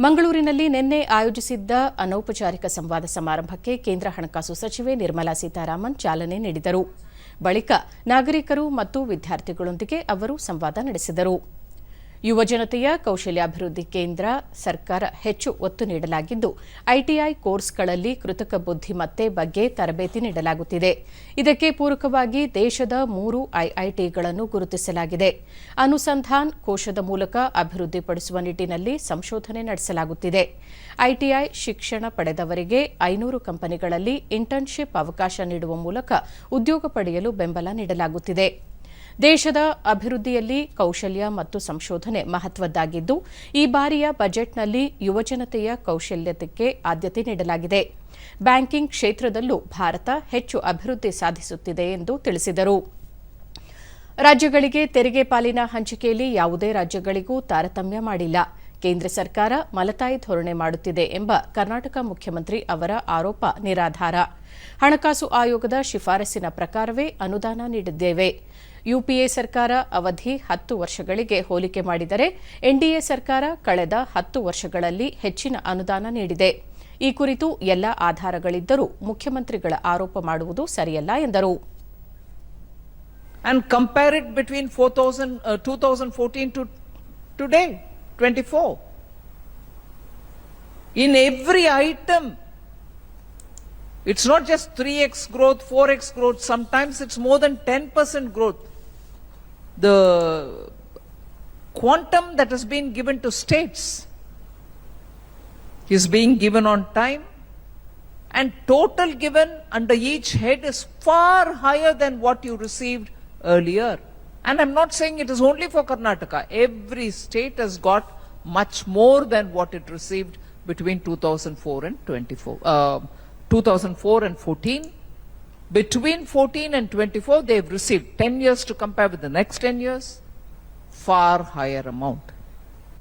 ಮಂಗಳೂರಿನಲ್ಲಿ ನಿನ್ನೆ ಆಯೋಜಿಸಿದ್ದ ಅನೌಪಚಾರಿಕ ಸಂವಾದ ಸಮಾರಂಭಕ್ಕೆ ಕೇಂದ್ರ ಹಣಕಾಸು ಸಚಿವೆ ನಿರ್ಮಲಾ ಸೀತಾರಾಮನ್ ಚಾಲನೆ ನೀಡಿದರು. ಬಳಿಕ ನಾಗರಿಕರು ಮತ್ತು ವಿದ್ಯಾರ್ಥಿಗಳೊಂದಿಗೆ ಅವರು ಸಂವಾದ ನಡೆಸಿದರು. ಯುವಜನತೆಯ ಕೌಶಲ್ಯಾಭಿವೃದ್ಧಿ ಕೇಂದ್ರ ಸರ್ಕಾರ ಹೆಚ್ಚು ಒತ್ತು ನೀಡಲಾಗಿದ್ದು, ಐಟಿಐ ಕೋರ್ಸ್ಗಳಲ್ಲಿ ಕೃತಕ ಬುದ್ಧಿಮತ್ತೆ ಬಗ್ಗೆ ತರಬೇತಿ ನೀಡಲಾಗುತ್ತಿದೆ. ಇದಕ್ಕೆ ಪೂರಕವಾಗಿ ದೇಶದ ಮೂರು ಐಐಟಿಗಳನ್ನು ಗುರುತಿಸಲಾಗಿದೆ. ಅನುಸಂಧಾನ್ ಕೋಶದ ಮೂಲಕ ಅಭಿವೃದ್ಧಿಪಡಿಸುವ ನಿಟ್ಟಿನಲ್ಲಿ ಸಂಶೋಧನೆ ನಡೆಸಲಾಗುತ್ತಿದೆ. ಐಟಿಐ ಶಿಕ್ಷಣ ಪಡೆದವರಿಗೆ ಐನೂರು ಕಂಪನಿಗಳಲ್ಲಿ ಇಂಟರ್ನ್ಶಿಪ್ ಅವಕಾಶ ನೀಡುವ ಮೂಲಕ ಉದ್ಯೋಗ ಪಡೆಯಲು ಬೆಂಬಲ ನೀಡಲಾಗುತ್ತಿದೆ. ದೇಶದ ಅಭಿವೃದ್ಧಿಯಲ್ಲಿ ಕೌಶಲ್ಯ ಮತ್ತು ಸಂಶೋಧನೆ ಮಹತ್ವದ್ದಾಗಿದ್ದು, ಈ ಬಾರಿಯ ಬಜೆಟ್ನಲ್ಲಿ ಯುವಜನತೆಯ ಕೌಶಲ್ಯತೆಗೆ ಆದ್ಯತೆ ನೀಡಲಾಗಿದೆ. ಬ್ಯಾಂಕಿಂಗ್ ಕ್ಷೇತ್ರದಲ್ಲೂ ಭಾರತ ಹೆಚ್ಚು ಅಭಿವೃದ್ಧಿ ಸಾಧಿಸುತ್ತಿದೆ ಎಂದು ತಿಳಿಸಿದರು. ರಾಜ್ಯಗಳಿಗೆ ತೆರಿಗೆ ಪಾಲಿನ ಹಂಚಿಕೆಯಲ್ಲಿ ಯಾವುದೇ ರಾಜ್ಯಗಳಿಗೂ ತಾರತಮ್ಯ ಮಾಡಿಲ್ಲ. ಕೇಂದ್ರ ಸರ್ಕಾರ ಮಲತಾಯಿ ಧೋರಣೆ ಮಾಡುತ್ತಿದೆ ಎಂಬ ಕರ್ನಾಟಕ ಮುಖ್ಯಮಂತ್ರಿ ಅವರ ಆರೋಪ ನಿರಾಧಾರ. ಹಣಕಾಸು ಆಯೋಗದ ಶಿಫಾರಸಿನ ಪ್ರಕಾರವೇ ಅನುದಾನ ನೀಡಿದ್ದೇವೆ. ಯುಪಿಎ ಸರ್ಕಾರ ಅವಧಿ ಹತ್ತು ವರ್ಷಗಳಿಗೆ ಹೋಲಿಕೆ ಮಾಡಿದರೆ ಎನ್ಡಿಎ ಸರ್ಕಾರ ಕಳೆದ ಹತ್ತು ವರ್ಷಗಳಲ್ಲಿ ಹೆಚ್ಚಿನ ಅನುದಾನ ನೀಡಿದೆ. ಈ ಕುರಿತು ಎಲ್ಲ ಆಧಾರಗಳಿದ್ದರೂ ಮುಖ್ಯಮಂತ್ರಿಗಳ ಆರೋಪ ಮಾಡುವುದು ಸರಿಯಲ್ಲ ಎಂದರು. And compare it between 4000, uh, 2014 to today, 24. In every item, it's not just 3x growth, 4x growth, sometimes it's more than 10% growth. The quantum that has been given to states is being given on time and total given under each head is far higher than what you received earlier. And I'm not saying it is only for Karnataka. Every state has got much more than what it received between 2004 and 24, uh, 2004 and 14. Between 14 and 24, they've received 10 years to compare with the next 10 years, far higher amount.